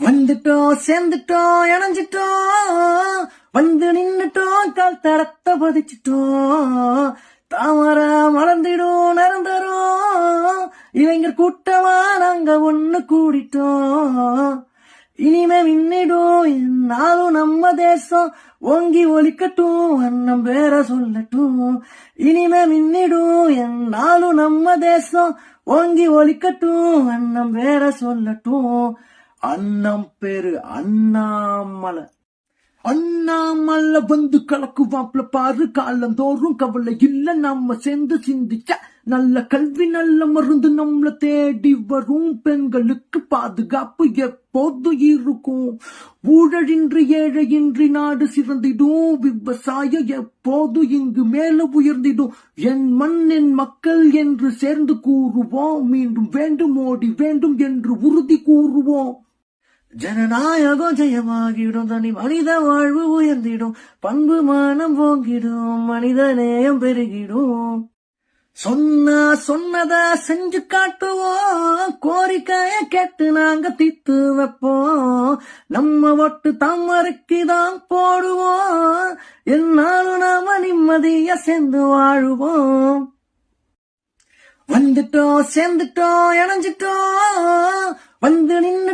வந்துட்டோம் சேர்ந்துட்டோம் இணைஞ்சிட்டோம் வந்து நின்னுட்டோம் கால் தடத்த பதிச்சிட்டோம் தாமர மலர்ந்திடும் நரந்தரும் இவங்க கூட்டமா நாங்க ஒண்ணு கூடிட்டோம் இனிமே மின்னிடும் என்னாலும் நம்ம தேசம் ஓங்கி ஒலிக்கட்டும் அண்ணன் பேர சொல்லட்டும். இனிமே மின்னிடும் என்னாலும் நம்ம தேசம் ஓங்கி ஒலிக்கட்டும் அண்ணன் பேர சொல்லட்டும். அன்னம் பேரு அண்ணாமலை. அண்ணாமல்ல வந்து கலக்குவாப்ல பாரு காலந்தோறும் கவலை இல்ல. நம்ம சேர்ந்து சிந்திச்ச நல்ல கல்வி நல்ல மருந்து நம்மள தேடி வரும். பெண்களுக்கு பாதுகாப்பு எப்போது இருக்கும்? ஊழலின்றி ஏழையின்றி நாடு சிறந்திடும். விவசாயம் எப்போது இங்கு மேல உயர்ந்திடும்? என் மண் என் மக்கள் என்று சேர்ந்து கூறுவோம். மீண்டும் வேண்டும் மோடி வேண்டும் என்று உறுதி கூறுவோம். ஜனநாயகம் ஜெயமாகிடும் தனி மனித வாழ்வு உயர்ந்திடும் பண்பு மானம் போங்கிடும் மனித நேயம் பெருகிடும். சொன்னா சொன்னத செஞ்சு காட்டுவோம் கோரிக்கைய கேட்டு நாங்க தித்து வைப்போம். நம்ம ஒட்டு தாமரைக்கு தான் போடுவோம் என்னாலும் நாம நிம்மதிய சேர்ந்து வாழுவோம். வந்துட்டோம் சேர்ந்துட்டோம் இணைஞ்சிட்டோம் வந்து நின்னு